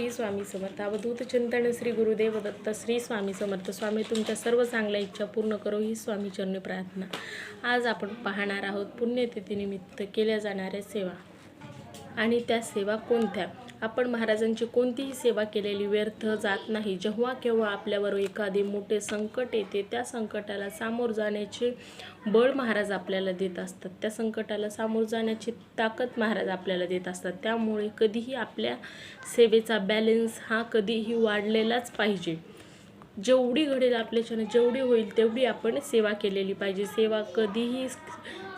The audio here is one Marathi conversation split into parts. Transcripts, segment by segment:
श्री स्वामी समर्थ अवधूत चिंतन श्री गुरुदेव दत्त श्री स्वामी समर्थ. स्वामी तुमच्या सर्व चांगल्या इच्छा पूर्ण करो ही स्वामीचरण प्रार्थना. आज आपण पाहणार आहोत पुण्यतिथीनिमित्त केल्या जाणाऱ्या सेवा. आणि त्या सेवा कोणत्या? आपण महाराजांची कोणतीही सेवा केलेली व्यर्थ जात नाही. जेव्हा केव्हा आपल्यावर एखादे मोठे संकट येते त्या संकटाला सामोर जाण्याचे बळ महाराज आपल्याला देत असतात. त्या संकटाला सामोर जाण्याची ताकद महाराज आपल्याला देत असतात. त्यामुळे कधीही आपल्या सेवेचा बॅलेन्स हा कधीही वाढलेलाच पाहिजे. जेवढी घडेल आपल्याच्यानं जेवढी होईल तेवढी आपण सेवा केलेली पाहिजे. सेवा कधीही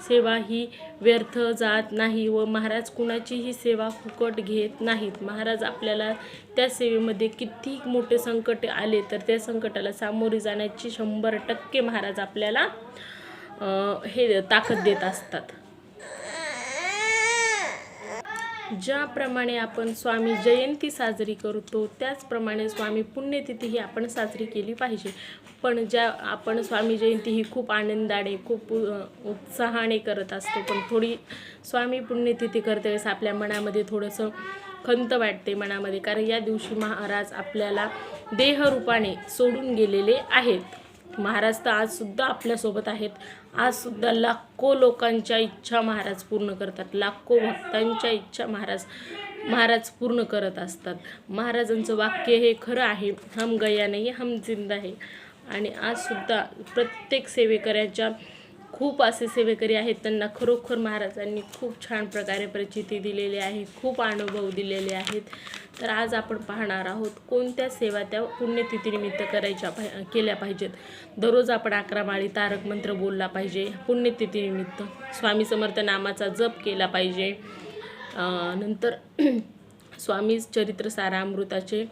सेवा ही व्यर्थ जात नाही व महाराज कुणाचीही सेवा फुकट घेत नाहीत. महाराज आपल्याला त्या सेवेमध्ये किती मोठे संकट आले तर त्या संकटाला सामोरे जाण्याची शंभर टक्के महाराज आपल्याला हे ताकद देत असतात. ज्याप्रमाणे आपण स्वामी जयंती साजरी करतो त्याचप्रमाणे स्वामी पुण्यतिथी ही आपण साजरी केली पाहिजे. पण ज्या आपण स्वामी जयंती ही खूप आनंदाने खूप उत्साहाने करत असतो पण थोडी स्वामी पुण्यतिथी करते वेळेस आपल्या मनामध्ये थोडंसं खंत वाटते मनामध्ये. कारण या दिवशी महाराज आपल्याला देहरूपाने सोडून गेलेले आहेत. महाराज तर आजसुद्धा आपल्यासोबत आहेत. आजसुद्धा लाखो लोकांच्या इच्छा महाराज पूर्ण करतात. लाखो भक्तांच्या इच्छा महाराज महाराज पूर्ण करत असतात. महाराजांचं वाक्य हे खरं आहे. हम गया नाही हम जिंदा आहे आणि आजसुद्धा प्रत्येक सेवेकऱ्याच्या खूप असे सेवेकरी आहेत. त्यांना खरोखर महाराजांनी खूप छान प्रकारे प्रचिती दिलेली आहे. खूप अनुभव दिलेले आहेत. तर आज आपण पाहणार आहोत कोणत्या सेवा त्या पुण्यतिथीनिमित्त करायच्या पाहि केल्या पाहिजेत. दररोज आपण अकरा माळी तारक मंत्र बोलला पाहिजे. पुण्यतिथीनिमित्त स्वामी समर्थ नामाचा जप केला पाहिजे. नंतर स्वामी चरित्र सारामृताचे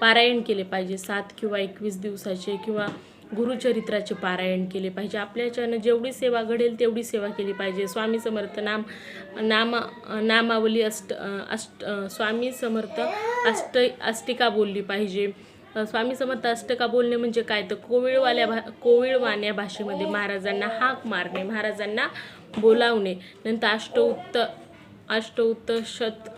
पारायण केले पाहिजे. सात किंवा एकवीस दिवसाचे किंवा गुरुचरित्राचे पारायण केले पाहिजे. आपल्याच्यानं जेवढी सेवा घडेल तेवढी सेवा केली पाहिजे. स्वामी समर्थ नाम नामा नामावली अष्ट अष्ट स्वामी समर्थ अष्ट अष्टिका बोलली पाहिजे. स्वामी समर्थ अष्टका बोलणे म्हणजे काय? तर कोविळवाल्या भा कोविळवाण्या भाषेमध्ये महाराजांना हाक मारणे महाराजांना बोलावणे. नंतर अष्टोत्त अष्टोत्त शत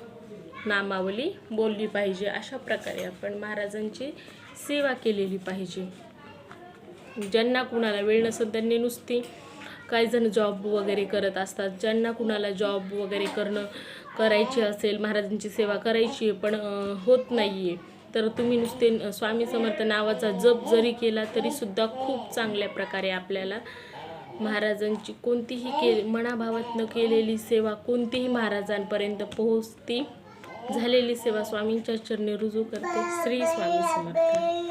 नामावली बोलली पाहिजे. अशा प्रकारे आपण महाराजांची सेवा केलेली पाहिजे. ज्यांना कुणाला वेळ नसेल त्यांनी नुसती काही जण जॉब वगैरे करत असतात. ज्यांना कुणाला जॉब वगैरे करणं करायची असेल महाराजांची सेवा करायची आहे पण होत नाही आहे तर तुम्ही नुसते स्वामी समर्थ नावाचा जप जरी केला तरीसुद्धा खूप चांगल्या प्रकारे आपल्याला महाराजांची कोणतीही के मनाभावातनं केलेली सेवा कोणतीही महाराजांपर्यंत पोहोचती झालेली सेवा स्वामींच्या चरणी रुजू करते. श्री स्वामी समर्थ.